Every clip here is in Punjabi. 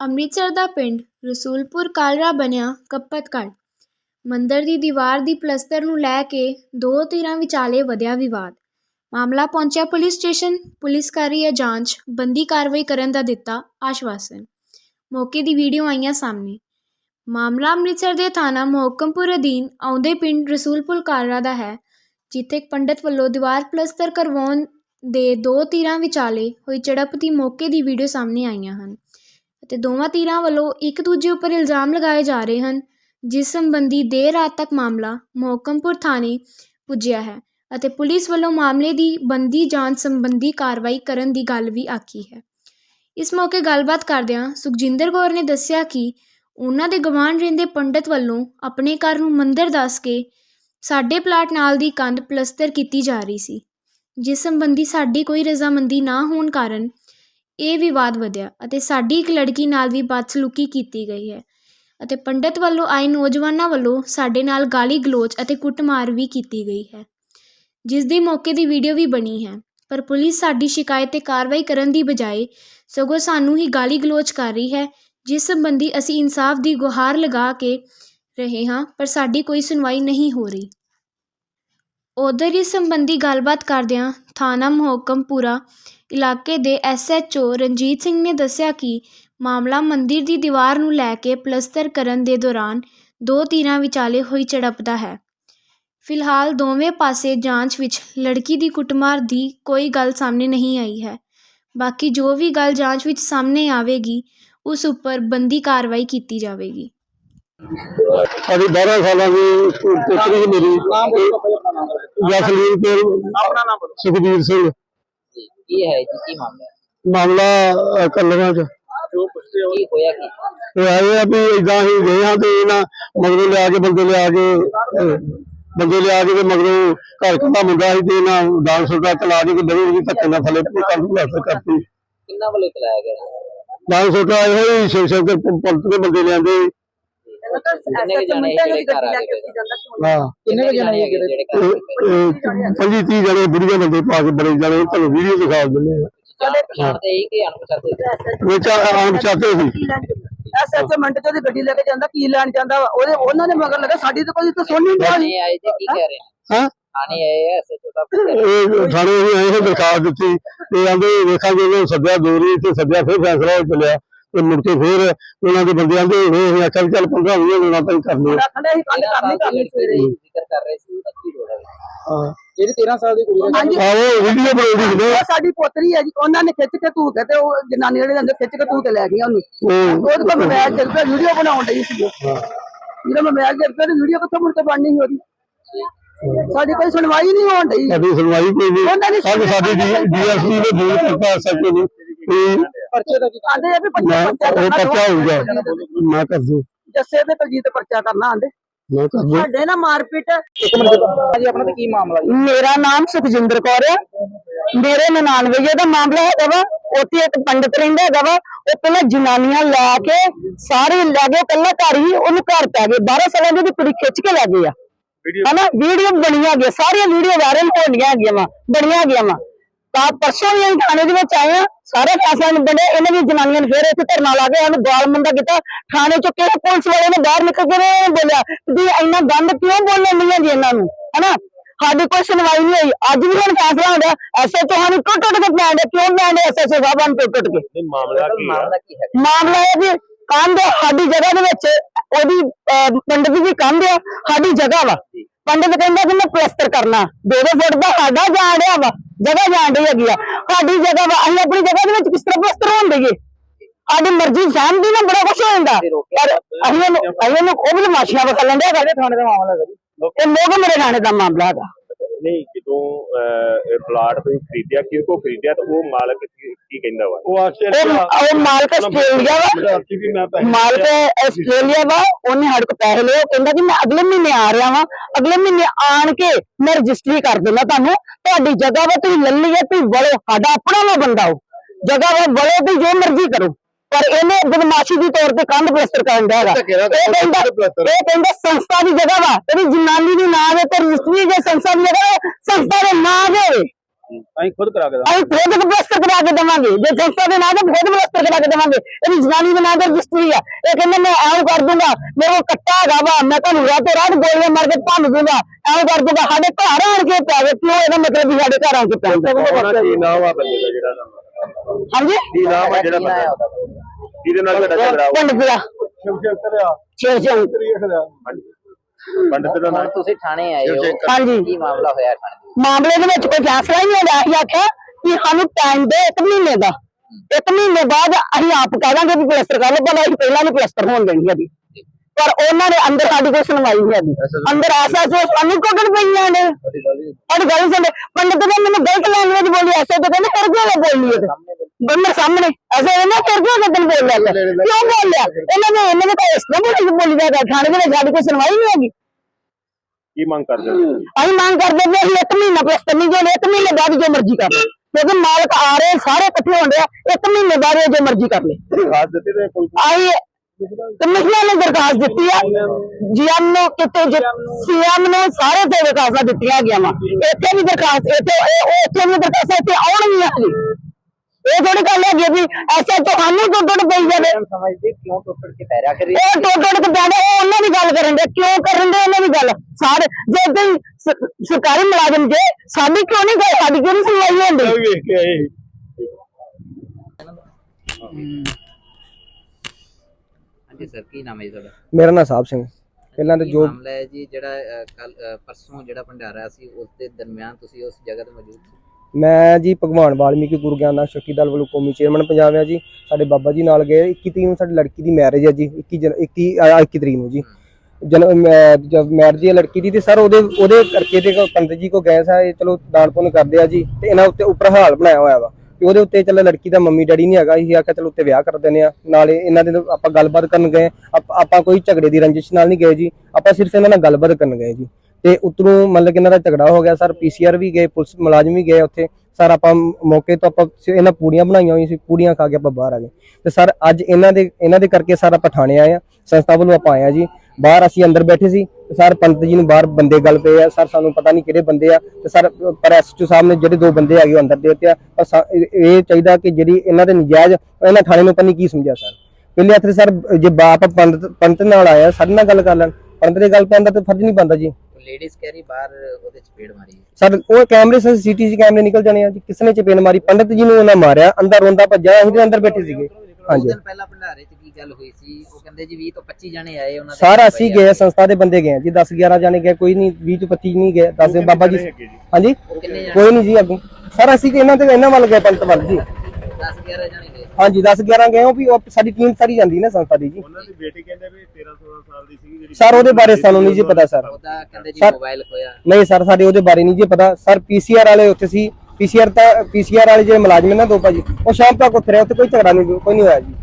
ਅੰਮ੍ਰਿਤਸਰ ਦਾ ਪਿੰਡ ਰਸੂਲਪੁਰ ਕਾਲਰਾ ਬਣਿਆ ਕੱਪਤਘੜ ਮੰਦਿਰ ਦੀ ਦੀਵਾਰ ਦੀ ਪਲਸਤਰ ਨੂੰ ਲੈ ਕੇ ਦੋ ਧਿਰਾਂ ਵਿਚਾਲੇ ਵਧਿਆ ਵਿਵਾਦ। ਮਾਮਲਾ ਪਹੁੰਚਿਆ ਪੁਲਿਸ ਸਟੇਸ਼ਨ, ਪੁਲਿਸ ਕਰ ਰਹੀ ਹੈ ਜਾਂਚ, ਬੰਦੀ ਕਾਰਵਾਈ ਕਰਨ ਦਾ ਦਿੱਤਾ ਆਸ਼ਵਾਸਨ। ਮੌਕੇ ਦੀ ਵੀਡੀਓ ਆਈਆਂ ਸਾਹਮਣੇ। ਮਾਮਲਾ ਅੰਮ੍ਰਿਤਸਰ ਦੇ ਥਾਣਾ ਮੋਹਕਮਪੁਰ ਅਧੀਨ ਆਉਂਦੇ ਪਿੰਡ ਰਸੂਲਪੁਰ ਕਾਲਰਾ ਦਾ ਹੈ, ਜਿੱਥੇ ਇੱਕ ਪੰਡਤ ਵੱਲੋਂ ਦੀਵਾਰ ਪਲਸਤਰ ਕਰਵਾਉਣ ਦੇ ਦੋ ਧਿਰਾਂ ਵਿਚਾਲੇ ਹੋਈ ਝੜਪ ਦੀ ਮੌਕੇ ਦੀ ਵੀਡੀਓ ਸਾਹਮਣੇ ਆਈਆਂ ਹਨ। ਅਤੇ ਦੋਵਾਂ ਧਿਰਾਂ ਵੱਲੋਂ ਇੱਕ ਦੂਜੇ ਉੱਪਰ ਇਲਜ਼ਾਮ ਲਗਾਏ ਜਾ ਰਹੇ ਹਨ, ਜਿਸ ਸੰਬੰਧੀ ਦੇਰ ਰਾਤ ਤੱਕ ਮਾਮਲਾ ਮੋਹਕਮਪੁਰ ਥਾਣੇ ਪੁੱਜਿਆ ਹੈ ਅਤੇ ਪੁਲਿਸ ਵੱਲੋਂ ਮਾਮਲੇ ਦੀ ਬੰਦੀ ਜਾਂਚ ਸੰਬੰਧੀ ਕਾਰਵਾਈ ਕਰਨ ਦੀ ਗੱਲ ਵੀ ਆਖੀ ਹੈ। ਇਸ ਮੌਕੇ ਗੱਲਬਾਤ ਕਰਦਿਆਂ ਸੁਖਜਿੰਦਰ ਕੌਰ ਨੇ ਦੱਸਿਆ ਕਿ ਉਹਨਾਂ ਦੇ ਗਵਾਂਢ ਰਹਿੰਦੇ ਪੰਡਤ ਵੱਲੋਂ ਆਪਣੇ ਘਰ ਨੂੰ ਮੰਦਿਰ ਦੱਸ ਕੇ ਸਾਡੇ ਪਲਾਟ ਨਾਲ ਦੀ ਕੰਧ ਪਲਸਤਰ ਕੀਤੀ ਜਾ ਰਹੀ ਸੀ, ਜਿਸ ਸੰਬੰਧੀ ਸਾਡੀ ਕੋਈ ਰਜ਼ਾਮੰਦੀ ਨਾ ਹੋਣ ਕਾਰਨ ਇਹ ਵਿਵਾਦ ਵਧਿਆ ਅਤੇ ਸਾਡੀ ਇੱਕ ਲੜਕੀ ਨਾਲ ਵੀ ਬਦਸਲੂਕੀ ਕੀਤੀ ਗਈ ਹੈ ਅਤੇ ਪੰਡਤ ਵੱਲੋਂ ਆਏ ਨੌਜਵਾਨਾਂ ਵੱਲੋਂ ਸਾਡੇ ਨਾਲ ਗਾਲੀ ਗਲੋਚ ਅਤੇ ਕੁੱਟਮਾਰ ਵੀ ਕੀਤੀ ਗਈ ਹੈ। ਜਿਸ ਦੀ ਮੌਕੇ ਦੀ ਵੀਡੀਓ ਵੀ ਬਣੀ ਹੈ, ਪਰ ਪੁਲਿਸ ਸਾਡੀ ਸ਼ਿਕਾਇਤ ਤੇ ਕਾਰਵਾਈ ਕਰਨ ਦੀ ਬਜਾਏ ਸਗੋਂ ਸਾਨੂੰ ਹੀ ਗਾਲੀ ਗਲੋਚ ਕਰ ਰਹੀ ਹੈ, ਜਿਸ ਸੰਬੰਧੀ ਅਸੀਂ ਇਨਸਾਫ ਦੀ ਗੁਹਾਰ ਲਗਾ ਕੇ ਰਹੇ ਹਾਂ, ਪਰ ਸਾਡੀ ਕੋਈ ਸੁਣਵਾਈ ਨਹੀਂ ਹੋ ਰਹੀ। ਉਧਰ ਇਸ ਸੰਬੰਧੀ ਗੱਲਬਾਤ ਕਰਦਿਆਂ ਥਾਣਾ ਮੋਹਕਮਪੁਰਾ ਇਲਾਕੇ ਦੇ ਐਸਐਚਓ ਰਣਜੀਤ ਸਿੰਘ ਨੇ ਦੱਸਿਆ ਕਿ ਮਾਮਲਾ ਮੰਦਿਰ ਦੀ ਦੀਵਾਰ ਨੂੰ ਲੈ ਕੇ ਪਲਸਤਰ ਕਰਨ ਦੇ ਦੌਰਾਨ ਦੋ ਧਿਰਾਂ ਵਿਚਾਲੇ ਹੋਈ ਝੜਪ ਦਾ ਹੈ। ਫਿਲਹਾਲ ਦੋਵੇਂ ਪਾਸੇ ਜਾਂਚ ਵਿੱਚ ਲੜਕੀ ਦੀ ਕੁੱਟਮਾਰ ਦੀ ਕੋਈ ਗੱਲ ਸਾਹਮਣੇ ਨਹੀਂ ਆਈ ਹੈ। ਬਾਕੀ ਜੋ ਵੀ ਗੱਲ ਜਾਂਚ ਵਿੱਚ ਸਾਹਮਣੇ ਆਵੇਗੀ, ਉਸ ਉੱਪਰ ਬੰਦੀ ਕਾਰਵਾਈ ਕੀਤੀ ਜਾਵੇਗੀ। ਸਾਡੀ 12 ਸਾਲਾਂ ਦੀ ਪੁੱਤਰੀ ਮੇਰੀ। ਜਸਲੀਨ ਕੌਰ ਆਪਣਾ ਨਾਮ ਸੁਖਬੀਰ ਸਿੰਘ। ਕੀ ਹੈ ਜੀ ਕੀ ਮਾਮਲਾ ਹੈ? ਮਾਮਲਾ ਕੱਲਰਾਂ ਚ। ਜੋ ਪੁੱਛਦੇ ਹੋ। ਕੀ ਹੋਇਆ ਕੀ? ਇਹ ਆਏ ਆ ਵੀ ਇਦਾਂ ਹੀ ਗਏ ਹਾਂ ਤੇ ਇਹਨਾਂ ਮਗਰੋਂ ਲਿਆ ਕੇ ਬੰਦੇ ਲਿਆ ਕੇ ਬੰਦੇ ਲਿਆ ਕੇ ਤੇ ਮਗਰੋਂ ਘਰ ਕੱਲਾ ਮੁੰਡਾ ਸੀ ਤੇ ਇਹਨਾਂ ਡਾਂਸ ਸੁਟਾ ਚਲਾ ਕੇ ਤੇ ਡਰੇ ਵੀ ਧੱਕੇ ਨਾਲ ਥੱਲੇ ਕੰਨ ਨੂੰ ਕਰਤੀ। ਕਿੰਨਾ ਵੱਲੋਂ ਚਲਾਇਆ ਗਿਆ? ਡਾਂਸ ਸੁਟਾ ਇਹ ਹੋਈ ਸ਼ਿਵ ਸ਼ੰਕਰ ਪੁਲਿਸ ਦੇ ਬੰਦੇ ਲਿਆਂਦੇ। ਹਾਂ। ਕਿੰਨੇ ਜਾਣੇ ਜਿਹੜੇ ਘਰ? ਇਹ- ਇਹ ਪੰਜੀ ਤੀਹ ਜਣੇ ਬੁੜੀਆਂ ਬੰਦੇ ਪਾ ਕੇ ਬੜੇ ਜਣੇ ਤੁਹਾਨੂੰ ਵੀਡੀਓ ਦਿਖਾ ਦਿੰਦੇ ਆ ਜਾਣ ਪਛਾਣ ਤੇ ਹੀ ਕਿ ਅਣਪਛਾਤੇ ਸੀ? ਵਿੱਚ ਆਮ ਚਾਹਤੇ ਸੀ। ਐਸਐਚ ਮਿੰਟ ਚ ਉਹਦੀ ਗੱਡੀ ਲੈ ਕੇ ਜਾਂਦਾ ਕੀ ਲੈਣ ਜਾਂਦਾ ਵਾ? ਉਹਦੇ ਉਹਨਾਂ ਦੇ ਮਗਰ ਲੱਗਾ ਸਾਡੀ ਤਾਂ ਕੋਈ ਤਾਂ ਸੁਣ ਨਹੀਂ ਰਿਹਾ ਥਾਣੇ ਆਏ ਜੀ ਕੀ ਕਹਿ ਰਹੇ ਨੇ ਹਾਂ। ਥਾਣੇ ਆਏ ਐਸੇ ਛੋਟਾ ਇਹ ਥਾਣੇ ਅਸੀਂ ਆਏ ਸੀ ਦਰਖਾਸਤ ਦਿੱਤੀ। ਤੇ ਆਂਦੇ ਵੇਖਾਂਗੇ ਉਹਨੂੰ ਸੱਦਿਆ ਦੋ ਰੀ ਤੇ ਸੱਦਿਆ ਫਿਰ ਫੈਸਲਾ ਹੋ ਚੱਲਿਆ। ਤੇ ਮੁੜ ਕੇ ਫਿਰ ਉਹਨਾਂ ਦੇ ਬੰਦਿਆਂ ਦੇ ਹੋਏ ਅਸੀਂ ਆਖਿਆ ਵੀ ਚੱਲ 15 20 ਦਿਨਾਂ ਤੱਕ ਕਰ ਲਿਓ। ਆਖਣਾ ਅਸੀਂ ਕੱਲ ਕਰਨੀ ਕਰਨੀ ਸਵੇਰੇ ਹੀ। ਜ਼ਿਕਰ ਕਰ ਰਹੇ ਸੀ ਉਹਦਾ ਕੀ ਰੋਲ ਹੈ। ਹਾਂ। ਜਿਹੜੀ 13 ਸਾਲ ਦੀ ਕੁੜੀ ਹੈ ਹਾਂਜੀ। ਆਹੋ ਵੀਡੀਓ ਬਣਾਉਂਦੀ ਸੀ ਉਹ ਸਾਡੀ ਪੋਤਰੀ ਹੈ ਜੀ ਉਹਨਾਂ ਨੇ ਖਿੱਚ ਕੇ ਧੂ ਕੇ ਤੇ ਉਹ ਜਨਾਨੀ ਜਿਹੜੇ ਅੰਦਰ ਖਿੱਚ ਕੇ ਧੂ ਕੇ ਲੈ ਗਈਆਂ ਉਹਨੂੰ। ਉਹ ਉਹਦੇ ਕੋਲ ਮੋਬਾਈਲ ਚੱਲ ਪਿਆ ਵੀਡੀਓ ਬਣਾਉਣ ਡਈ ਸੀ ਜਦੋਂ ਮੋਬਾਈਲ ਚੱਲ ਪਿਆ ਵੀਡੀਓ ਕਿੱਥੋਂ ਮੁੜ ਕੇ ਬਣਨੀ ਸੀ ਉਹਦੀ? ਸਾਡੀ ਕੋਈ ਸੁਣਵਾਈ ਨਹੀਂ ਹੋਣ ਡਈ। ਸਾਡੀ ਸੁਣਵਾਈ ਕੋਈ ਨਹੀਂ। ਸਾਡੀ ਡੀਐਸਪੀ ਨੇ ਫੋਨ ਕੀਤਾ ਸੱਚੇ ਨੂੰ ਪਰਚੇ ਦਾ ਕੀ ਆਂਦੇ ਆ ਵੀ ਮੈਂ ਪਰਚਾ ਉਹ ਕਰਨਾ ਪਰਚਾ ਹੋਊਗਾ। ਮੈਂ ਕਰ ਦੂੰ। ਜੱਸੇ ਤੇ ਤਲਜੀਤ ਪਰਚਾ ਕਰਨਾ ਆਂਦੇ। ਮੈਂ ਕਰ ਦੂੰ। ਸਾਡੇ ਨਾਲ ਮਾਰਪੀਟ ਇੱਕ ਮਿੰਟ ਜੀ ਆਪਣਾ ਤੇ ਕੀ ਮਾਮਲਾ ਜੀ? ਮੇਰਾ ਨਾਮ ਸੁਖਜਿੰਦਰ ਕੌਰ ਆ। ਮੇਰੇ ਨਨਾਨਵੇ ਦਾ ਮਾਮਲਾ ਹੈਗਾ ਵਾ ਉੱਥੇ ਇੱਕ ਪੰਡਤ ਰਹਿੰਦਾ ਹੈਗਾ ਵਾ ਉਹ ਪਹਿਲਾਂ ਜਨਾਨੀਆਂ ਲੈ ਕੇ ਸਾਰੇ ਲੈ ਗਏ ਪਹਿਲਾਂ ਘਰ ਹੀ ਉਹਨੂੰ ਘਰ ਪੈ ਗਏ। 12 ਸਾਲਾਂ ਦੀ ਉਹਦੀ ਕੁੜੀ ਖਿੱਚ ਕੇ ਲੈ ਗਏ ਆ। ਹਨਾ? ਵੀਡੀਓ ਬਣੀਆਂ ਗਈਆਂ ਸਾਰੀਆਂ ਵੀਡੀਓ ਵਾਇਰਲ ਹੋਣੀਆਂ ਹੈਗੀਆਂ ਵਾ ਬਣੀਆਂ ਗਈਆਂ ਵਾ। ਤਾਂ ਪਰਸੋਂ ਵੀ ਅਸੀਂ ਥਾਣੇ ਦੇ ਵਿੱਚ ਆਏ ਆ ਸਾਰੇ ਫੈਸਲਾ ਨਹੀਂ ਬਣੇ ਇਹਨਾਂ ਦੀ ਜਨਾਨੀਆਂ ਨੇ ਫਿਰ ਇੱਥੇ ਧਰਨਾ ਲਾ ਕੇ ਸਾਨੂੰ ਗਾਲ ਮੰਦਾ ਕੀਤਾ। ਥਾਣੇ ਚੋਂ ਕਿਹੜੇ ਪੁਲਿਸ ਵਾਲੇ ਨੇ ਬਾਹਰ ਨਿਕਲ ਕੇ ਨੇ ਬੋਲਿਆ? ਵੀ ਇੰਨਾ ਗੰਦ ਕਿਉਂ ਬੋਲਣ ਨਹੀਂ ਜੀ ਇਹਨਾਂ ਨੂੰ ਹਨਾ? ਸਾਡੀ ਕੋਈ ਸੁਣਵਾਈ ਨਹੀਂ ਹੋਈ। ਅੱਜ ਵੀ ਹੁਣ ਫੈਸਲਾ ਹੁੰਦਾ ਐਸਐਚਓ ਸਾਨੂੰ ਟੁੱਟ ਟੁੱਟ ਕੇ ਪੈਣ ਦੇ ਕਿਉਂ ਪੈਣ ਦੇ ਐਸਐਚਓ ਸਾਹਿਬ ਨੂੰ ਟੁੱਟ ਟੁੱਟ ਕੇ ਮਾਮਲਾ ਕੀ ਹੈ? ਮਾਮਲਾ ਇਹ ਵੀ ਕੰਧ ਸਾਡੀ ਜਗ੍ਹਾ ਦੇ ਵਿੱਚ ਉਹਦੀ ਪੰਡਤ ਦੀ ਕੰਧ ਆ ਸਾਡੀ ਜਗ੍ਹਾ ਵਾ। ਪੰਡਤ ਕਹਿੰਦਾ ਕਿ ਮੈਂ ਪਲਸਤਰ ਕਰਨਾ। ਦੋ ਦੋ ਫੁੱਟ ਦਾ ਸਾਡਾ ਜਾਣ ਡਿਆ ਵਾ। ਜਗ੍ਹਾ ਜਾਣ ਡਈ ਹੈਗੀ ਆ। ਸਾਡੀ ਜਗ੍ਹਾ ਵਾ ਅਸੀਂ ਆਪਣੀ ਜਗ੍ਹਾ ਦੇ ਵਿੱਚ ਕਿਸ ਤਰ੍ਹਾਂ ਪਲਸਤਰ ਹੋਣ ਦਈਏ ਸਾਡੀ ਮਰਜ਼ੀ ਸਹਿਮਤੀ ਨਾਲ ਬੜਾ ਕੁਛ ਹੋ ਜਾਂਦਾ। ਪਰ ਅਸੀਂ ਉਹਨੂੰ ਅਸੀਂ ਉਹਨੂੰ ਉਹ ਵੀ ਮਾਸ਼ੀਆਂ ਵਕਲ ਲੈਂਦੇ ਹੈਗਾ ਥਾਣੇ ਦਾ ਮਾਮਲਾ ਹੈ ਜੀ। ਇਹ ਮੋਗ ਮੇਰੇ ਥਾਣੇ ਦਾ ਮਾਮਲਾ ਹੈਗਾ। ਨਹੀਂ ਜਦੋਂ ਪਲਾਟ ਤੁਸੀਂ ਖਰੀਦਿਆ ਕਿਉਂ ਕੋ ਖਰੀਦਿਆ ਤਾਂ ਉਹ ਮਾਲਕ ਕੀ ਕਹਿੰਦਾ ਵਾ? ਉਹ ਆਸਟ੍ਰੇਲੀਆ ਉਹ ਮਾਲਕ ਆਸਟ੍ਰੇਲੀਆ ਵਾ। ਮਾਲਕ ਆਸਟ੍ਰੇਲੀਆ ਵਾ ਉਹਨੇ ਸਾਡੇ ਕੋਲ ਪੈਸੇ ਲਏ ਉਹ ਕਹਿੰਦਾ ਕਿ ਮੈਂ ਅਗਲੇ ਮਹੀਨੇ ਆ ਰਿਹਾ ਵਾਂ ਅਗਲੇ ਮਹੀਨੇ ਆਣ ਕੇ ਮੈਂ ਰਜਿਸਟਰੀ ਕਰ ਦਿੰਦਾ ਤੁਹਾਨੂੰ ਤੁਹਾਡੀ ਜਗ੍ਹਾ ਵਾ ਤੁਸੀਂ ਲੈ ਲਈ ਹੈ ਤੁਸੀਂ ਵੜੋ ਸਾਡਾ ਆਪਣਾ ਵਾ ਬੰਦਾ ਉਹ। ਜਗ੍ਹਾ ਵਾ ਵੜੋ ਤੁਸੀਂ ਜੋ ਮਰਜ਼ੀ ਕਰੋ। ਪਰ ਇਹਨੇ ਬਦਮਾਸ਼ੀ ਦੀ ਤੌਰ ਤੇ ਕੰਧ ਪਲਸਤਰ ਕਰਨ ਦਾ ਹੈਗਾ ਇਹ ਕਹਿੰਦਾ ਇਹ ਕਹਿੰਦਾ ਸੰਸਥਾ ਦੀ ਜਗ੍ਹਾ ਵਾ। ਤੇਰੀ ਜਨਾਨੀ ਦੀ ਨਾਂ ਦੇ ਤੇ ਰਜਿਸਟਰੀ ਜੇ ਸੰਸਥਾ ਦੀ ਜਗ੍ਹਾ ਵਾ, ਸੰਸਥਾ ਦੇ ਨਾਂ ਦੇ ਹੋਵੇ ਅਸੀਂ ਖੁਦ ਕਰਾ ਕੇ ਅਸੀਂ ਖੁਦ ਪਲਸਤਰ ਕਰਾ ਕੇ ਦੇਵਾਂਗੇ। ਜੇ ਸੰਸਥਾ ਦੇ ਨਾਂ ਤੇ ਖੁਦ ਪਲਸਤਰ ਕਰਾ ਕੇ ਦੇਵਾਂਗੇ ਇਹਦੀ ਜਨਾਨੀ ਦੇ ਨਾਂ ਤੇ ਰਜਿਸਟਰੀ ਆ। ਇਹ ਕਹਿੰਦੇ ਮੈਂ ਐਂ ਕਰ ਦੂੰਗਾ। ਮੇਰੇ ਕੋਲ ਕੱਟਾ ਹੈਗਾ ਵਾ। ਮੈਂ ਤੁਹਾਨੂੰ ਰਾਤੋਂ ਰਾਤ ਗੋਲੀਆਂ ਮਾਰ ਕੇ ਭੰਨ ਦੂੰਗਾ। ਐਂ ਕਰ ਦੂੰਗਾ। ਸਾਡੇ ਘਰ ਆਣ ਕੇ ਪੈ ਗਏ। ਕਿਉਂ? ਇਹਦਾ ਮਤਲਬ ਵੀ ਸਾਡੇ ਘਰ ਆਣ ਕੇ ਪੈਂਦਾ ਉਹਨਾਂ ਕੀ ਨਾਮ ਆ ਬੰਦੇ ਦਾ ਜਿਹੜਾ ਨਾਮ ਹਾਂਜੀ? ਕੀ ਨਾਮ ਆ ਜਿਹੜਾ ਬੰਦਾ ਜਿਹਦੇ ਨਾਲ ਤੁਹਾਡਾ ਝਗੜਾ ਹੋਇਆ। ਪਿੰਡ ਪਿਆ। ਛੇ ਛੇ ਪੰਡਤ ਦਾ ਨਾਮ? ਹੁਣ ਤੁਸੀਂ ਥਾਣੇ ਆਏ ਹੋ। ਹਾਂਜੀ। ਕੀ ਮਾਮਲਾ ਹੋਇਆ ਥਾਣੇ ਦੇ ਮਾਮਲੇ ਦੇ ਵਿੱਚ ਕੋਈ ਫੈਸਲਾ ਹੀ ਨਹੀਂ ਹੋਇਆ ਅਸੀਂ ਆਖਿਆ ਕਿ ਸਾਨੂੰ ਟਾਈਮ ਦੇ ਇੱਕ ਮਹੀਨੇ ਦਾ। ਇੱਕ ਮਹੀਨੇ ਬਾਅਦ ਅਸੀਂ ਆਪ ਕਹਿ ਦਾਂਗੇ ਵੀ ਪਲਸਤਰ ਕਰ ਲਓ। ਪਰ ਅਸੀਂ ਪਹਿਲਾਂ ਨਹੀਂ ਪਲਸਤਰ ਹੋਣ ਦੇਣੀ ਹੈਗੀ ਪਰ ਉਹਨਾਂ ਨੇ ਅੰਦਰ ਸਾਡੀ ਕੋਈ ਸੁਣਵਾਈ ਨਹੀਂ ਹੈਗੀ। ਅੰਦਰ ਐਸਾ ਸੋ ਸਾਨੂੰ ਕੋਕੜ ਪਈਆਂ ਨੇ। ਔਰ ਗੱਲ ਸੁਣ ਪੰਡਤ ਨੇ ਮੈਨੂੰ ਗਲਤ ਲੈਂਗੁਏਜ ਬੋਲੀ ਐਸੇ ਤਾਂ ਕਹਿੰਦੇ ਫਿਰ ਕਿਉਂ ਬੋਲੀ ਇਹ ਬੰਮਰ ਸਾਹਮਣੇ ਐਸੇ ਇਹਨਾਂ ਫਿਰ ਕਿਉਂ ਕਦਨ ਬੋਲ ਲਿਆ ਕਿਉਂ ਬੋਲ। ਲਿਆ ਇਹਨਾਂ ਨੇ ਇਹਨਾਂ ਨੇ ਤਾਂ ਇਸ ਤਰ੍ਹਾਂ ਬੋਲੀ ਬੋਲੀ ਦਾ ਥਾਣੇ ਦੇ ਵਿੱਚ ਸਾਡੀ ਕੋਈ ਸੁਣਵਾਈ ਨਹੀਂ ਹੈਗੀ। ਕੀ ਮੰਗ ਕਰਦੇ ਅਸੀਂ ਮੰਗ ਕਰਦੇ ਵੀ ਅਸੀਂ ਇੱਕ ਮਹੀਨਾ ਪਲਸਤਰ ਨਹੀਂ ਜਿਹੜੇ ਇੱਕ ਮਹੀਨੇ ਬਾਅਦ ਜੋ ਮਰਜ਼ੀ ਕਰ ਲੈ ਕਿਉਂਕਿ ਮਾਲਕ ਆ ਰਹੇ ਸਾਰੇ ਇਕੱਠੇ ਹੋਣ ਡਿਆ ਇੱਕ ਮਹੀਨੇ ਬਾਅਦ ਜੋ ਮਰਜ਼ੀ ਕਰ ਲੈ ਖਾਸ ਦਿੱਤੇ ਤੇ ਕੋਈ ਆਈ ਕਮਿਸ਼ਨਰ ਨੇ ਦਰਖਾਸਤ ਦਿੱਤੀ ਆ। ਜੀਐਮ ਨੂੰ ਕਿਤੇ ਸੀਐਮ ਨੇ ਸਾਰੇ ਤੇ ਦਰਖਾਸਤਾਂ ਦਿੱਤੀਆਂ ਹੈਗੀਆਂ ਵਾ। ਇੱਥੇ ਵੀ ਦਰਖਾਸਤ ਇੱਥੇ ਇਹ- ਉਹ ਉੱਥੇ ਵੀ ਦਰਖਾਸਤਾਂ ਇੱਥੇ ਆਉਣਗੀਆਂ ਜੀ ਇਹ ਥੋੜੀ ਗੱਲ ਹੈਗੀ ਵੀ ਐਸਾ ਤੁਹਾਨੂੰ ਟੁੱਟ ਟੁੱਟ ਪਈ ਜਾਵੇ। ਸਮਝਦੇ ਕਿਉਂ ਟੁੱਟ ਕੇ ਪੈਰਾ ਕਰੀ ਉਹ ਟੁੱਟ ਟੁੱਟ ਕੇ ਪੈਣੇ ਉਹ ਉਹਨਾਂ ਦੀ ਗੱਲ ਕਰਨ ਦੇ ਕਿਉਂ ਕਰਨ ਦੇ ਉਹਨਾਂ ਦੀ ਗੱਲ? ਸਾਰੇ ਜੇ ਸ- ਸਰਕਾਰੀ ਮੁਲਾਜ਼ਮ ਜੇ ਸਾਡੀ ਕਿਉਂ ਨਹੀਂ ਗਏ ਸਾਡੀ ਕਿਉਂ ਨਹੀਂ ਸੁਣਵਾਈ ਹੁੰਦੀ? ਵੇਖ ਕੇ ਆਏ ਹਾਂਜੀ ਸਰ ਕੀ ਨਾਮ ਹੈ ਜੀ ਤੁਹਾਡਾ? ਮੇਰਾ ਨਾਮ ਸਾਹਿਬ ਸਿੰਘ ਪਹਿਲਾਂ ਤਾਂ ਕੀ ਜੋ ਮਾਮਲਾ ਹੈ ਜੀ ਜਿਹੜਾ ਕੱਲ ਪਰਸੋਂ ਜਿਹੜਾ ਭੰਡਾਰਾ ਸੀ ਉਸ ਦੇ ਦਰਮਿਆਨ ਤੁਸੀਂ ਉਸ ਜਗ੍ਹਾ ਤੇ ਮੌਜੂਦ ਸੀ? ਮੈਂ ਜੀ ਭਗਵਾਨ ਵਾਲਮੀਕੀ ਗੁਰੂ ਗਿਆਨਨਾਥ ਸ਼ਕਤੀ ਦਲ ਵੱਲੋਂ ਕੌਮੀ ਚੇਅਰਮੈਨ ਪੰਜਾਬ ਆ ਜੀ। ਸਾਡੇ ਬਾਬਾ ਜੀ ਨਾਲ ਗਏ। 21 ਤਰੀਕ ਨੂੰ ਸਾਡੀ ਲੜਕੀ ਦੀ ਮੈਰਿਜ ਹੈ ਜੀ। 21 ਜਨ 21 ਆ, 21 ਤਰੀਕ ਨੂੰ ਜੀ। ਜਨ ਮੈਰਿਜ ਹੈ ਲੜਕੀ ਦੀ ਤੇ ਸਰ ਉਹਦੇ ਉਹਦੇ ਕਰਕੇ ਤੇ ਪੰਡਤ ਜੀ ਕੋ ਗਏ ਸਾ। ਇਹ ਚਲੋ ਦਾਨ ਪੁੰਨ ਕਰਦੇ ਆ ਜੀ। ਤੇ ਇਹਨਾਂ ਉੱਤੇ ਉੱਪਰ ਹਾਲ ਬਣਾਇਆ ਹੋਇਆ ਵਾ। ਤੇ ਉਹਦੇ ਉੱਤੇ ਚੱਲ ਲੜਕੀ ਦਾ ਮੰਮੀ ਡੈਡੀ ਨਹੀਂ ਹੈਗਾ, ਅਸੀਂ ਆਖਿਆ ਚਲੋ ਉੱਤੇ ਵਿਆਹ ਕਰ ਦਿੰਦੇ ਆ ਨਾਲੇ ਇਹਨਾਂ ਦੇ ਆਪਾਂ ਗੱਲਬਾਤ ਕਰਨ ਗਏ, ਆਪਾਂ ਕੋਈ ਝਗੜੇ ਦੀ ਰੰਜਿਸ਼ ਨਾਲ ਨਹੀਂ ਗਏ ਜੀ। ਆਪਾਂ ਸਿਰਫ ਇਹਨਾਂ ਨਾਲ ਗੱਲਬਾਤ ਕਰਨ ਗਏ ਜੀ। ਤੇ ਉਤਰੋਂ ਮਤਲਬ ਕਿ ਇਹਨਾਂ ਦਾ ਝਗੜਾ ਹੋ ਗਿਆ ਸਰ ਪੀਸੀਆਰ ਵੀ ਗਏ, ਪੁਲਿਸ ਮੁਲਾਜ਼ਮ ਵੀ ਗਏ ਉੱਥੇ। ਸਰ ਆਪਾਂ ਮੌਕੇ ਤੋਂ ਆਪਾਂ ਇਹਨਾਂ ਪੂੜੀਆਂ ਬਣਾਈਆਂ ਹੋਈਆਂ ਸੀ, ਪੂੜੀਆਂ ਖਾ ਕੇ ਆਪਾਂ ਬਾਹਰ ਆ ਗਏ। ਤੇ ਸਰ ਅੱਜ ਇਹਨਾਂ ਦੇ ਇਹਨਾਂ ਦੇ ਕਰਕੇ ਸਰ ਆਪਾਂ ਥਾਣੇ ਆਏ ਆ, ਸੰਸਥਾ ਵੱਲੋਂ ਆਪਾਂ ਆਏ ਆ ਜੀ। ਬਾਹਰ ਅਸੀਂ ਅੰਦਰ ਬੈਠੇ ਸੀ ਸਰ ਪੰਡਤ ਜੀ ਨੂੰ ਬਾਹਰ ਬੰਦੇ ਗੱਲ ਪਏ ਆ, ਸਰ ਸਾਨੂੰ ਪਤਾ ਨਹੀਂ ਕਿਹੜੇ ਬੰਦੇ ਆ, ਤੇ ਸਰ ਪਰ ਐਸਐਚਓ ਸਾਹਿਬ ਨੇ ਜਿਹੜੇ ਦੋ ਬੰਦੇ ਹੈਗੇ ਉਹ ਅੰਦਰ ਦੇ ਦਿੱਤੇ ਆ। ਪਰ ਇਹ ਚਾਹੀਦਾ ਕਿ ਜਿਹੜੀ ਇਹਨਾਂ ਦੇ ਨਜਾਇਜ਼, ਇਹਨਾਂ ਥਾਣੇ ਨੂੰ ਪਤਾ ਨਹੀਂ ਕੀ ਸਮਝਿਆ ਸਰ। ਪਹਿਲੇ ਹੱਥ ਸਰ ਜੇ ਬਾਪ ਪੰਡਤ ਪੰਡਤ ਨਾਲ ਆਇਆ ਸਾਡੇ ਨਾਲ ਗੱਲ ਕਰ ਲੈਣ। ਪੰਡਤ ਦੇ ਗੱਲ ਪੈਣ ਦਾ ਤਾਂ ਫਰਜ਼ ਨਹੀਂ ਬਣਦਾ ਜੀ। ਲੇਡੀਜ਼ ਕਹਿ ਰਹੀ ਬਾਹਰ ਉਹਦੇ ਚਪੇੜ ਮਾਰੀ। ਸਰ ਉਹ ਕੈਮਰੇ ਸੇ ਸੀਟੀਜੀ ਕੈਮਰੇ ਨਿਕਲ ਜਾਣੇ ਆ ਜੀ। ਕਿਸ ਨੇ ਚਪੇਨ ਮਾਰੀ? ਪੰਡਤ ਜੀ ਨੂੰ ਉਹਨਾਂ ਮਾਰਿਆ। ਅੰਦਰ ਰੋਂਦਾ ਭੱਜਿਆ ਅਸੀਂ ਤੇ ਅੰਦਰ ਬੈਠੇ ਸੀਗੇ। ਉਸ ਹਾਂਜੀ। ਦਿਨ ਪਹਿਲਾਂ ਭੰਡਾਰੇ 'ਚ ਕੀ ਗੱਲ ਹੋਈ ਸੀ? ਉਹ ਕਹਿੰਦੇ ਜੀ 20 ਤੋਂ 25 ਜਣੇ ਆਏ ਉਹਨਾਂ ਦੇ ਸਾਰਾ ਅਸੀਂ। ਗਏ ਸੰਸਥਾ ਦੇ ਬੰਦੇ ਗਏ। ਜੀ 10 11 ਜਾਣੇ ਗਏ ਕੋਈ ਨਹੀਂ 20 ਤੋਂ 25 ਨਹੀਂ ਗਏ 10 ਬਾਬਾ ਜੀ। ਹਾਂਜੀ। ਕੋਈ ਨਹੀਂ ਜੀ ਅੱਗੋਂ। ਸਰ ਅਸੀਂ ਕਿ ਇਹਨਾਂ ਤੇ ਇਹਨਾਂ ਵੱਲ ਗਏ ਪੰਡਤ ਵੱਲ ਜੀ। 10 11 ਜਣੇ ਗਏ। ਹਾਂਜੀ 10 11 ਗਏ ਉਹ ਵੀ ਉਹ ਸਾਡੀ ਟੀਮ ਸਾਰੀ ਜਾਂਦੀ ਨਾ ਸੰਸਥਾ ਦੀ ਜੀ। ਉਹਨਾਂ ਦੀ ਬੇਟੀ ਕਹਿੰਦੇ ਵੀ 13 16 ਸਾਲ ਦੀ ਸੀਗੀ ਜਿਹੜੀ ਸਰ ਉਹਦੇ ਬਾਰੇ ਸਾਨੂੰ ਨਹੀਂ ਜੀ ਪਤਾ ਸਰ ਉਹਦਾ ਕਹਿੰਦੇ ਜੀ ਮੋਬਾਈਲ ਖੋਇਆ। ਨਹੀਂ ਸਰ ਸਾਡੇ ਉਹਦੇ ਬਾਰੇ ਨਹੀਂ ਜੀ ਪਤਾ। ਸਰ ਪੀਸੀਆਰ ਵਾਲੇ ਉੱਥੇ ਸੀ। ਪੀਸੀਆਰ ਤਾਂ ਪੀਸੀਆਰ ਵਾਲੇ ਜਿਹੜੇ ਮੁਲਾਜ਼ਮ ਨੇ ਨਾ ਦੋ ਭਾਜੀ ਉਹ ਸ਼ਾਮ ਤੱਕ ਉੱਥੇ ਰਹੇ ਉੱਥੇ ਕੋਈ ਝਗੜਾ ਨਹੀਂ ਕੋਈ ਨਹੀਂ ਹੋਇਆ ਜੀ।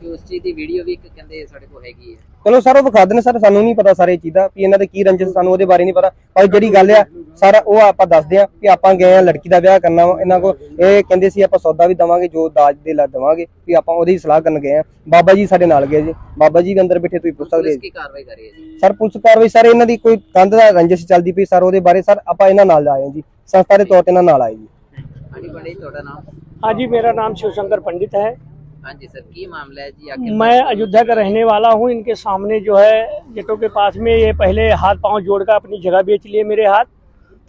ਕਿ ਉਸ ਚੀਜ਼ ਦੀ ਵੀਡੀਓ ਵੀ ਇੱਕ ਕਹਿੰਦੇ ਸਾਡੇ ਕੋਲ ਹੈਗੀ ਹੈ। ਚਲੋ ਸਰ ਉਹ ਵਿਖਾ ਦੇਣ ਸਰ ਸਾਨੂੰ ਨਹੀਂ ਪਤਾ ਸਾਰੇ ਚੀਜ਼ ਦਾ ਵੀ ਇਹਨਾਂ ਦੇ ਕੀ ਰੰਜਿਸ਼ ਸਾਨੂੰ ਉਹਦੇ ਬਾਰੇ ਨਹੀਂ ਪਤਾ। ਪਰ ਜਿਹੜੀ ਗੱਲ ਆ ਸਰ ਉਹ ਆਪਾਂ ਦੱਸਦੇ ਆ ਕਿ ਆਪਾਂ ਗਏ ਆ ਲੜਕੀ ਦਾ ਵਿਆਹ ਕਰਨਾ ਵਾ ਇਹਨਾਂ ਕੋ ਇਹ ਕਹਿੰਦੇ ਸੀ ਆਪਾਂ ਸੌਦਾ ਵੀ ਦਵਾਂਗੇ ਜੋ ਦਾਜ ਦੇ ਲਾ ਦਵਾਂਗੇ ਵੀ ਆਪਾਂ ਉਹਦੀ ਸਲਾਹ ਕਰਨ ਗਏ ਆ ਬਾਬਾ ਜੀ ਸਾਡੇ ਨਾਲ ਗਏ ਜੀ ਬਾਬਾ ਜੀ ਵੀ ਅੰਦਰ ਬੈਠੇ ਤੁਸੀਂ ਪੁੱਛ ਸਕਦੇ ਪੁਲਿਸ ਜੀ ਕੀ ਕਾਰਵਾਈ ਕਰ ਰਹੀ ਹੈ ਜੀ ਸਰ ਪੁਲਿਸ ਕਾਰਵਾਈ ਸਰ ਇਹਨਾਂ ਦੀ ਕੋਈ ਕੰਧ ਦਾ ਰੰਜਿਸ਼ ਚੱਲਦੀ ਪਈ ਸਰ ਉਹਦੇ ਬਾਰੇ ਸਰ ਆਪਾਂ ਇਹਨਾਂ ਨਾਲ ਆਏ ਹਾਂ ਜੀ ਸੰਸਥਾ ਦੇ ਤੌਰ ਤੇ ਇਹਨਾਂ ਨਾਲ ਆਏ ਜੀ ਹਾਂਜੀ ਬੜੇ ਤੁਹਾਡਾ ਨਾਮ हाँ जी मेरा नाम शिवशंकर पंडित है ਹਾਂਜੀ ਸਰ ਕੀ ਮਾਮਲਾ ਹੈ ਜੀ आखिर मैं अयोध्या का रहने वाला हूँ इनके सामने जो है गेटों के पास में ये पहले हाथ पांव जोड़कर अपनी जगह बेच लिए मेरे हाथ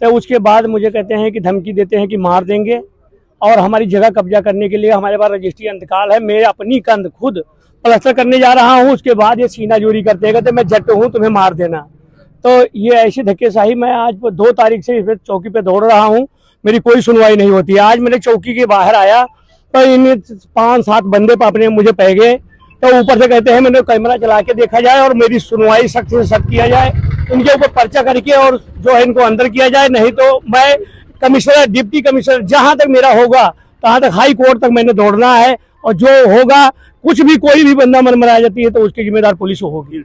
तो उसके बाद मुझे कहते हैं कि धमकी देते हैं कि मार देंगे। और हमारी जगह कब्जा करने के लिए हमारे पास रजिस्ट्री इंतकाल है। मैं अपनी कंध खुद प्लस्तर करने जा रहा हूँ। उसके बाद ये सीना जोरी करते हैं, कहते मैं जट हूँ, तुम्हें मार देना। तो ये ऐसी धक्केशाही मैं आज दो तारीख से इस चौकी पे दौड़ रहा हूँ। मेरी कोई सुनवाई नहीं होती। आज मैंने चौकी के बाहर आया तो इन पाँच सात बंदे अपने मुझे पै गए। तो ऊपर से कहते हैं, मैंने कैमरा चला के देखा जाए और मेरी सुनवाई सख्त से सख्त किया जाए। उनके ऊपर पर्चा करके और जो है इनको अंदर किया जाए नहीं तो मैं कमिश्नर डिप्टी कमिश्नर जहाँ तक मेरा होगा तहाँ तक हाई कोर्ट तक मैंने दौड़ना है और जो होगा कुछ भी कोई भी बंदा मन मनाया जाती है तो उसकी जिम्मेदार पुलिस होगी।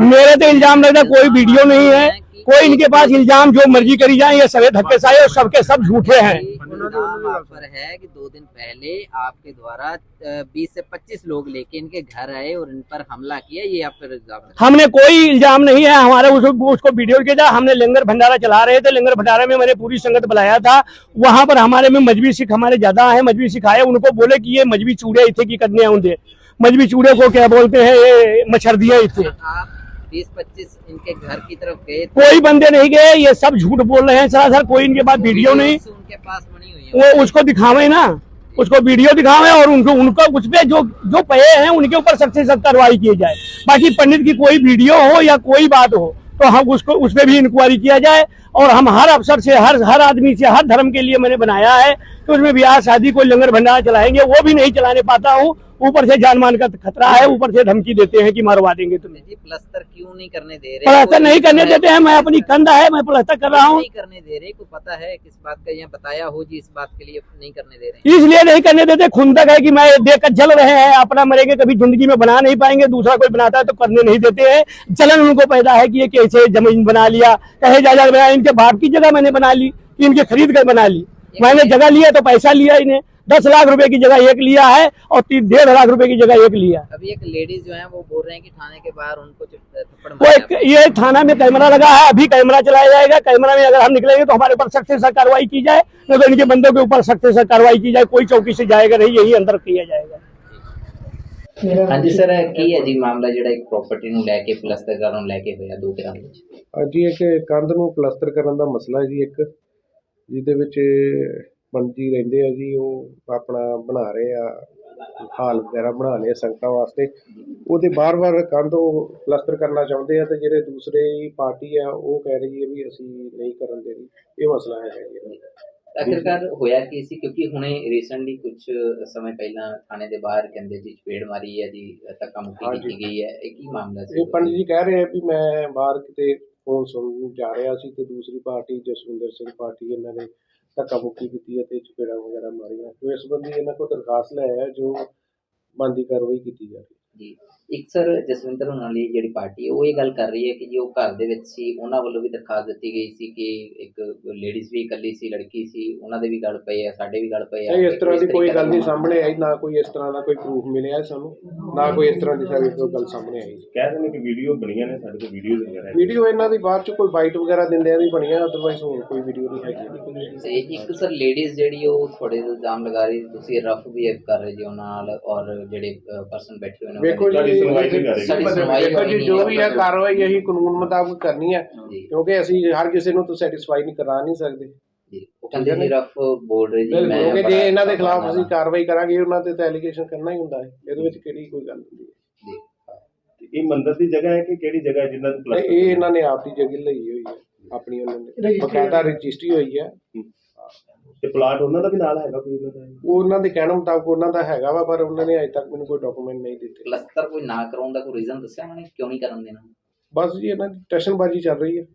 मेरे तो इल्ज़ाम लगता कोई वीडियो नहीं है। कोई इनके पास इल्ज़ाम जो मर्ज़ी करी जाए ये सभी धक्के साए और सबके सब झूठे हैं। पर है कि दो दिन पहले आपके द्वारा बीस से पच्चीस लोग लेके इनके घर आए और इन पर हमला किया ये आप हमने कोई इल्ज़ाम नहीं है हमारे उस, उसको वीडियो किया था हमने लंगर भंडारा चला रहे थे लंगर भंडारा में मैंने पूरी संगत बुलाया था वहाँ पर हमारे में मजबी सिख हमारे ज़्यादा है मजबी सिख आए उनको बोले की ये मजबी चूड़े इतने की कदने आउंदे मजबी चूड़े को क्या बोलते हैं ये मच्छरदिया इथे आप बीस पच्चीस इनके घर की तरफ़ गए कोई बंदे नहीं गए ये सब झूठ बोल रहे हैं सरासर कोई इनके पास वीडियो नहीं। उनके पास बनी हुई है। वो उसको दिखावे ना उसको वीडियो दिखावे और उनको उनको उस पे जो जो पे हैं उनके ऊपर सख्त से सख्त कार्रवाई की जाए। बाकी पंडित की कोई वीडियो हो या कोई बात हो तो हम उसको उस पर भी इंक्वायरी किया जाए और हम हर अफसर से हर हर आदमी से हर धर्म के लिए मैंने बनाया है। कि उसमें ब्याह शादी कोई लंगर भंडारा चलाएँगे वो भी नहीं चलाने पाता हूँ। ऊपर से जान मान का खतरा है ऊपर से धमकी देते हैं कि मरवा देंगे तुम्हें। जी प्लस्तर क्यों नहीं करने दे रहे? प्लस्तर नहीं करने देते हैं मैं अपनी कंधा है मैं प्लास्टर कर रहा हूँ। नहीं करने दे रहे कोई पता है किस बात का यहाँ बताया हो जी इस बात के लिए नहीं करने दे रहे? इसलिए नहीं करने देते खुंदक है की मैं देख जल रहे हैं अपना मरेंगे कभी ज़िंदगी में बना नहीं पाएँगे दूसरा कोई बनाता है तो करने नहीं देते है। जलन उनको पैदा है की ये कैसे ज़मीन बना लिया कहे जा जा बनाया इनके बाप की जगह मैंने बना ली कि इनके खरीद कर बना ली। मैंने जगह लिया तो पैसा लिया इन्हें दस लाख रुपए की जगह एक लिया है और तीन डेढ़ लाख रुपए की जगह एक लिया अभी एक लेडीज जो है वो बोल रहे हैं कि थाने के बाहर उनको जो थप्पड़ वो मारा एक ये थाना में कैमरा लगा है अभी कैमरा चलाया जाएगा कैमरा में अगर हम निकलेंगे तो हमारे ऊपर सख्त से सख्त कार्रवाई की जाए नहीं तो इनके बंदों के ऊपर सख्त से सख्त कार्रवाई की जाए कोई चौकी से जाएगा नहीं यही अंदर किया जाएगा ਹਾਂਜੀ ਸਰ ਕੀ ਹੈ ਜੀ ਮਾਮਲਾ ਜਿਹੜਾ ਇੱਕ ਪ੍ਰਾਪਰਟੀ ਨੂੰ ਲੈ ਕੇ ਪਲਸਤਰ ਨੂੰ ਲੈ ਕੇ ਹੋਇਆ ਦੋ ਤਰ੍ਹਾਂ ਦੇ ਵਿੱਚ ਹਾਂਜੀ ਇੱਕ ਕੰਧ ਨੂੰ ਪਲਸਤਰ ਕਰਨ ਦਾ ਮਸਲਾ ਹੈ ਜੀ ਇੱਕ ਜਿਹਦੇ ਵਿੱਚ ਪੰਡਿਤ ਰਹਿੰਦੇ ਆ ਜੀ ਉਹ ਆਪਣਾ ਬਣਾ ਰਹੇ ਆ ਹਾਲ ਵਗੈਰਾ ਬਣਾ ਲਏ ਸੰਗਤਾਂ ਵਾਸਤੇ। ਉਹਦੇ ਬਾਰ-ਬਾਰ ਕੰਧ ਉਹ ਪਲਸਤਰ ਕਰਨਾ ਚਾਹੁੰਦੇ ਆ ਤੇ ਜਿਹੜੇ ਦੂਸਰੇ ਪਾਰਟੀ ਆ ਉਹ ਕਹਿ ਰਹੀ ਹੈ ਵੀ ਅਸੀਂ ਨਹੀਂ ਕਰਨ ਦੇਣੀ ਇਹ ਮਸਲਾ ਹੈ ਜੀ ਆਖਿਰਕਾਰ ਹੋਇਆ ਕੀ ਸੀ? ਕਿਉਂਕਿ ਹੁਣੇ ਰੀਸੈਂਟਲੀ ਕੁਝ ਸਮੇਂ ਪਹਿਲਾਂ ਥਾਣੇ ਦੇ ਬਾਹਰ ਕਹਿੰਦੇ ਜੀ ਚਪੇੜ ਮਾਰੀ ਹੈ ਜੀ ਧੱਕਾ ਮੁੱਕੀ। ਕੀਤੀ ਗਈ ਹੈ। ਇਹ ਕੀ ਮਾਮਲਾ ਸੀ? ਇਹ ਪੰਡਿਤ ਜੀ ਕਹਿ ਰਹੇ ਆ ਵੀ ਮੈਂ ਬਾਹਰ ਕਿਤੇ ਉਹ ਸੁਣਨ ਜਾ ਰਿਹਾ ਸੀ ਤੇ ਦੂਸਰੀ ਪਾਰਟੀ ਜਸਵਿੰਦਰ ਸਿੰਘ ਪਾਰਟੀ ਇਹਨਾਂ ਨੇ ਧੱਕਾ ਮੁੱਕੀ ਕੀਤੀ ਅਤੇ ਚਪੇੜਾਂ ਵਗੈਰਾ ਮਾਰੀਆਂ। ਤੇ ਇਸ ਸੰਬੰਧੀ ਇਹਨਾਂ ਕੋਲ ਦਰਖਾਸਤ ਲੈ ਆਇਆ, ਜੋ ਬਣਦੀ ਕਾਰਵਾਈ ਕੀਤੀ ਜਾ ਰਹੀ ਜੀ ਇੱਕ ਸਰ ਜਸਵਿੰਦਰ ਹੋਣਾ ਲਈ ਜਿਹੜੀ ਪਾਰਟੀ ਹੈ ਉਹ ਇਹ ਗੱਲ ਕਰ ਰਹੀ ਹੈ ਕਿ ਜੀ ਉਹ ਘਰ ਦੇ ਵਿੱਚ ਸੀ ਉਹਨਾਂ ਵੱਲੋਂ ਵੀ ਦਰਖਾਸਤ ਦਿੱਤੀ ਗਈ ਸੀ ਕਿ ਇੱਕ ਲੇਡੀਜ਼ ਵੀ ਇਕੱਲੀ ਸੀ ਲੜਕੀ ਸੀ ਉਹਨਾਂ ਦੇ ਵੀ ਗੱਲ ਪਏ ਆ ਸਾਡੇ ਵੀ ਗੱਲ ਪਏ ਆ ਨਹੀਂ ਇਸ ਤਰ੍ਹਾਂ ਦੀ ਕੋਈ ਗੱਲ ਨਹੀਂ। ਸਾਹਮਣੇ ਆਈ ਨਾ ਕੋਈ ਇਸ ਤਰ੍ਹਾਂ ਦਾ ਕੋਈ ਪ੍ਰੂਫ ਮਿਲਿਆ ਸਾਨੂੰ ਨਾ ਕੋਈ ਇਸ ਤਰ੍ਹਾਂ ਦੀ ਸਾਡੀ ਕੋਈ ਗੱਲ ਸਾਹਮਣੇ ਆਈ ਕਹਿੰਦੇ ਨੇ ਕਿ ਵੀਡੀਓ ਬਣੀਆਂ ਨੇ ਸਾਡੇ ਕੋਲ ਵੀਡੀਓਜ਼ ਵਗੈਰਾ ਹੈ। ਵੀਡੀਓ ਇਹਨਾਂ ਦੀ ਬਾਅਦ ਚ ਕੋਈ ਬਾਈਟ ਵਗੈਰਾ ਦਿੰਦਿਆਂ ਦੀ ਬਣੀਆਂ ਅਦਰਵਾਈਜ਼ ਹੋਰ ਕੋਈ ਵੀਡੀਓ ਨਹੀਂ ਹੈਗੀ ਤੇ ਇੱਕ ਸਰ ਲੇਡੀਜ਼ ਜਿਹੜੀ ਉਹ ਥੋੜੇ ਇਲਜ਼ਾਮ ਲਗਾ ਰਹੀ ਤੁਸੀਂ ਰਫ ਵੀ ਕਰ ਰਹੇ ਜੀ ਉਹਨਾਂ ਨਾਲ ਔਰ ਜਿਹੜੇ ਪਰਸਨ ਬੈਠੇ ਹੋਏ ਨੇ ਵੇਖੋ ਜੀ ਸੁਣਵਾਈ ਨਹੀਂ ਕਰ ਰਹੀ। ਸਾਡੀ ਸੁਣਵਾਈ ਵੇਖੋ ਹੋਈ ਜੀ ਨਹੀਂ ਵੀ ਹੈ ਕਾਰਵਾਈ ਅਸੀਂ ਕਾਨੂੰਨ ਮੁਤਾਬਕ ਕਰਨੀ ਹੈ ਜੀ। ਕਿਉਂਕਿ ਅਸੀਂ ਹਰ ਕਿਸੇ ਨੂੰ ਤਾਂ ਸੈਟੀਸਫਾਈ ਨਹੀਂ ਕਰਾ ਨਹੀਂ ਸਕਦੇ। ਜੀ ਉਹ ਕਹਿੰਦੇ ਜੀ ਰਫ ਬੋਲ ਰਹੇ ਜੀ ਮੈਂ ਕਿਉਂਕਿ ਜੇ ਬੜਾ ਇਹਨਾਂ ਦੇ ਖਿਲਾਫ ਅਸੀਂ ਕਾਰਵਾਈ ਕਰਾਂਗੇ ਉਹਨਾਂ ਤੇ ਤਾਂ ਐਲੀਗੇਸ਼ਨ ਕਰਨਾ ਹੀ ਹੁੰਦਾ ਹੈ ਇਹਦੇ ਵਿੱਚ ਕਿਹੜੀ ਕੋਈ ਗੱਲ ਹੁੰਦੀ ਹੈ। ਇਹ ਮੰਦਿਰ ਦੀ ਜਗ੍ਹਾ ਹੈ ਕਿ ਕਿਹੜੀ ਜਗ੍ਹਾ ਹੈ ਜਿੰਨਾਂ ਨੂੰ ਤੇ ਇਹ ਇਹਨਾਂ ਨੇ ਆਪ ਦੀ ਜਗ੍ਹਾ ਲਈ ਹੋਈ ਹੈ ਆਪਣੀ ਉਹਨਾਂ ਨੇ ਬਕਾਇਦਾ ਰਜਿਸਟਰੀ ਹੋਈ ਹੈ। ਤੇ ਪਲਾਟ ਉਹਨਾਂ ਦਾ ਵੀ ਨਾਲ ਹੈਗਾ ਕੋਈ ਉਹਨਾਂ ਦਾ? ਉਹ ਉਹਨਾਂ ਦੇ ਕਹਿਣ ਮੁਤਾਬਕ ਉਹਨਾਂ ਦਾ ਹੈਗਾ ਵਾ ਪਰ ਉਹਨਾਂ ਨੇ ਅਜੇ ਤੱਕ ਮੈਨੂੰ ਕੋਈ ਡਾਕੂਮੈਂਟ ਨਹੀਂ ਦਿੱਤੇ। ਪਲਸਤਰ ਕੋਈ ਨਾ ਕਰਾਉਣ ਦਾ ਕੋਈ ਰੀਜ਼ਨ ਦੱਸਿਆ ਉਹਨਾਂ ਨੇ? ਕਿਉਂ ਨਹੀਂ ਕਰਨ ਦੇਣਾ? ਬਸ ਜੀ ਇਹਨਾਂ ਦੀ ਟੈਸ਼ਨਬਾਜ਼ੀ ਚੱਲ ਰਹੀ ਹੈ।